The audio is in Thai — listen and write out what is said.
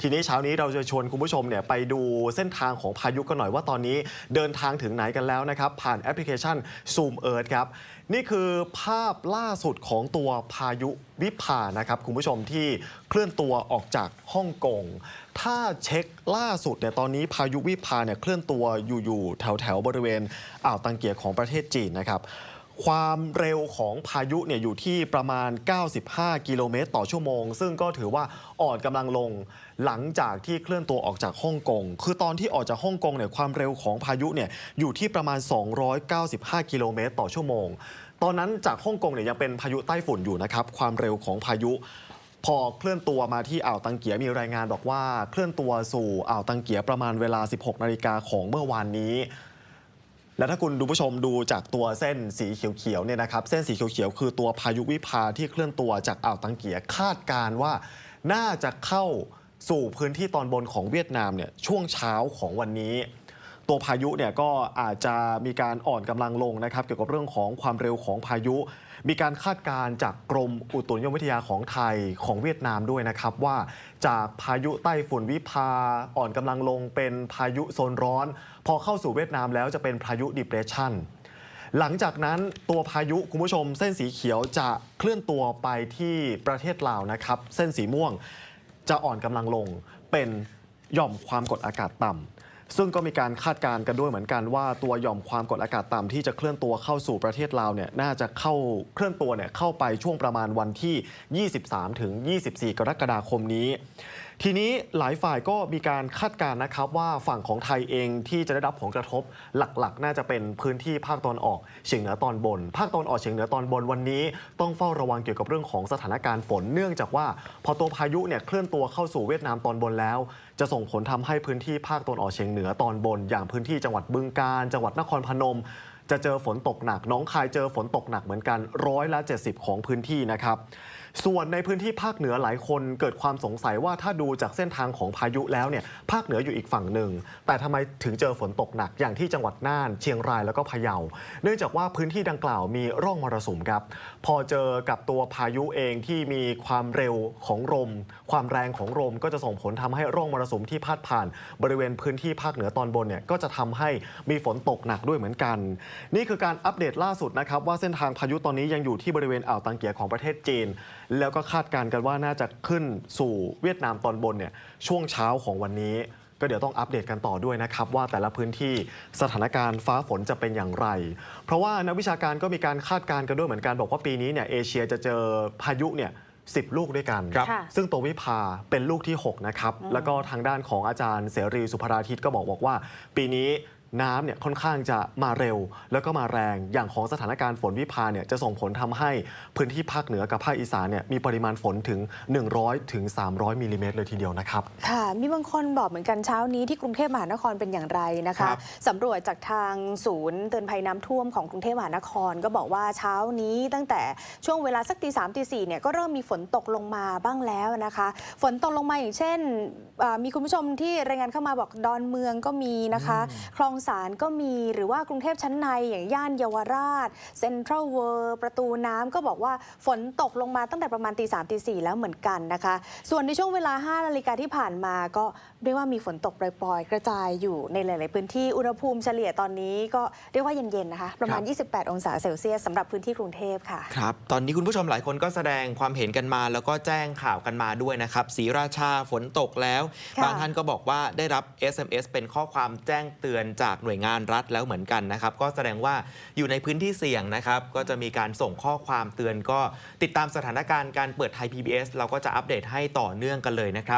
ทีนี้เช้านี้เราจะชวนคุณผู้ชมเนี่ยไปดูเส้นทางของพายุกันหน่อยว่าตอนนี้เดินทางถึงไหนกันแล้วนะครับ ผ่านแอปพลิเคชัน Zoom Earth ครับ นี่คือภาพล่าสุดของตัวพายุวิภานะครับ คุณผู้ชมที่เคลื่อนตัวออกจากฮ่องกงถ้าเช็คล่าสุดเนี่ยตอนนี้พายุวิภาเนี่ยเคลื่อนตัวอยู่ๆแถวๆบริเวณอ่าวตังเกียของประเทศจีนนะครับ ความเร็วของพายุเนี่ยอยู่ที่ประมาณ 95 กิโลเมตรต่อชั่วโมง ซึ่งก็ถือว่าอ่อนกำลังลงหลังจากที่เคลื่อนตัวออกจากฮ่องกง คือตอนที่ออกจากฮ่องกงเนี่ยความเร็วของพายุเนี่ยอยู่ที่ประมาณ 295 กิโลเมตรต่อชั่วโมง ตอนนั้นจากฮ่องกงเนี่ยยังเป็นพายุใต้ฝุ่นอยู่นะครับ ความเร็วของพายุพอเคลื่อนตัวมาที่อ่าวตังเกียมีรายงานบอกว่าเคลื่อนตัวสู่อ่าวตังเกียประมาณเวลา 16 นาฬิกาของเมื่อวานนี้ และถ้าคุณดูผู้ชมดูจากตัวเส้นสีเขียวๆเนี่ยนะครับ เส้นสีเขียวๆคือตัวพายุวิภาที่เคลื่อนตัวจากอ่าวตังเกียคาดการว่าน่าจะเข้าสู่พื้นที่ตอนบนของเวียดนามเนี่ยช่วงเช้าของวันนี้ ตัวพายุเนี่ยก็อาจจะมีการอ่อนกำลังลงนะครับเกี่ยวกับเรื่องของความเร็วของพายุ มีการคาดการณ์จากกรมอุตุนิยมวิทยาของไทยของเวียดนามด้วยนะครับว่าจากพายุใต้ฝุ่นวิภาอ่อนกำลังลงเป็นพายุโซนร้อน พอเข้าสู่เวียดนามแล้วจะเป็นพายุ depression หลังจากนั้นตัวพายุคุณผู้ชม เส้นสีเขียวจะเคลื่อนตัวไปที่ประเทศลาวนะครับ เส้นสีม่วงจะอ่อนกำลังลงเป็นหย่อมความกดอากาศต่ำ ซึ่งก็มีการคาดการณ์กันด้วยเหมือนกันว่าตัวหย่อมความกดอากาศต่ำที่จะเคลื่อนตัวเข้าสู่ประเทศลาวเนี่ยน่าจะเข้าเคลื่อนตัวเนี่ยเข้าไปช่วงประมาณวันที่ 23 ถึง 24 กรกฎาคมนี้ ทีนี้หลายฝ่ายก็มีการคาดการณ์นะครับว่าฝั่งของไทยเองที่จะได้รับผลกระทบหลักๆ น่าจะเป็นพื้นที่ภาคตอนออกเฉียงเหนือตอนบน ภาคตอนออกเฉียงเหนือตอนบนวันนี้ ต้องเฝ้าระวังเกี่ยวกับเรื่องของสถานการณ์ฝน เนื่องจากว่าพอตัวพายุเนี่ยเคลื่อนตัวเข้าสู่เวียดนามตอนบนแล้ว จะส่งผลทำให้พื้นที่ภาคตอนออกเฉียงเหนือตอนบน อย่างพื้นที่จังหวัดบึงกาฬจังหวัดนครพนม จะเจอฝนตกหนักน้องคายเจอฝนตกหนักเหมือนกันร้อยละ70 ของพื้นที่นะครับ ส่วนในพื้นที่ภาคเหนือหลายคนเกิดความสงสัยว่าถ้าดูจากเส้นทางของพายุแล้วเนี่ยภาคเหนืออยู่อีกฝั่งหนึ่ง แต่ทำไมถึงเจอฝนตกหนักอย่างที่จังหวัดน่าน เชียงรายแล้วก็พะเยา เนื่องจากว่าพื้นที่ดังกล่าวมีร่องมรสุมครับพอเจอกับตัวพายุเองที่มีความเร็วของลมความแรงของลมก็จะส่งผลทำให้ร่องมรสุมที่พาดผ่าน บริเวณพื้นที่ภาคเหนือตอนบนเนี่ยก็จะทำให้มีฝนตกหนักด้วยเหมือนกันนี่คือการอัปเดตล่าสุดนะครับว่าเส้นทางพายุตอนนี้ยังอยู่ที่บริเวณอ่าวตังเกียของประเทศจีน แล้วก็คาดการณ์กันว่าน่าจะขึ้นสู่เวียดนามตอนบนเนี่ยช่วงเช้าของวันนี้ ก็เดี๋ยวต้องอัปเดตกันต่อด้วยนะครับ ว่าแต่ละพื้นที่สถานการณ์ฟ้าฝนจะเป็นอย่างไร เพราะว่านักวิชาการก็มีการคาดการณ์กันด้วยเหมือนกันบอกว่าปีนี้เนี่ยเอเชียจะเจอพายุเนี่ยสิลูกด้วยกันครับค่ะซึ่งตัววิภาเป็นลูกที่ 6 นะครับ แล้วก็ทางด้านของอาจารย์เสรีสุภราทิตก็บอกบอกว่า ปีนี้ น้ำเนี่ยค่อนข้างจะมาเร็ว แล้วก็มาแรงอย่างของสถานการณ์ฝนวิภาเนี่ยจะส่งผลทำให้พื้นที่ภาคเหนือกับภาคอีสานเนี่ยมีปริมาณฝนถึง 100ถึง300มิลลิเมตรเลยทีเดียวนะครับค่ะมีบางคนบอกเหมือนกันเช้านี้ที่กรุงเทพมหานครเป็นอย่างไรนะคะครับสำรวจจากทางศูนย์เตือนภัยน้ำท่วมของกรุงเทพมหานคร ก็บอกว่าเช้านี้ตั้งแต่ช่วงเวลาสักตีสามตีสี่เนี่ยก็เริ่มมีฝนตกลงมาบ้างแล้วนะคะ ฝนตกลงมาอย่างเช่นอ่ามีคุณผู้ชมที่รายงานเข้ามาบอกดอนเมืองก็มีนะคะ คลองสารก็มีหรือว่ากรุงเทพชั้นในอย่างย่านเยาวราช เซ็นทรัลเวิร์ประตูน้ำก็บอกว่าฝนตกลงมาตั้งแต่ประมาณตีสามตีสี่แล้วเหมือนกันนะคะ ส่วนในช่วงเวลา5นาฬิกาที่ผ่านมาก็เรียกว่ามีฝนตกปล่อยๆ กระจายอยู่ในหลาย ๆ พื้นที่อุณหภูมิเฉลี่ยตอนนี้ก็เรียกว่าเย็น ๆ นะคะ ประมาณ 28 องศาเซลเซียสสำหรับพื้นที่กรุงเทพค่ะครับตอนนี้คุณผู้ชมหลายคนก็แสดงความเห็นกันมา แล้วก็แจ้งข่าวกันมาด้วยนะครับศรีราชาฝนตกแล้วค่ะบางท่านก็บอกว่าได้รับ SMS เป็นข้อความแจ้งเตือนจากหน่วยงานรัฐแล้วเหมือนกันนะครับ ก็แสดงว่าอยู่ในพื้นที่เสี่ยงนะครับ ก็จะมีการส่งข้อความเตือนก็ติดตามสถานการณ์การเปิดไทย PBS เราก็จะอัปเดตให้ต่อเนื่องกันเลยนะครับ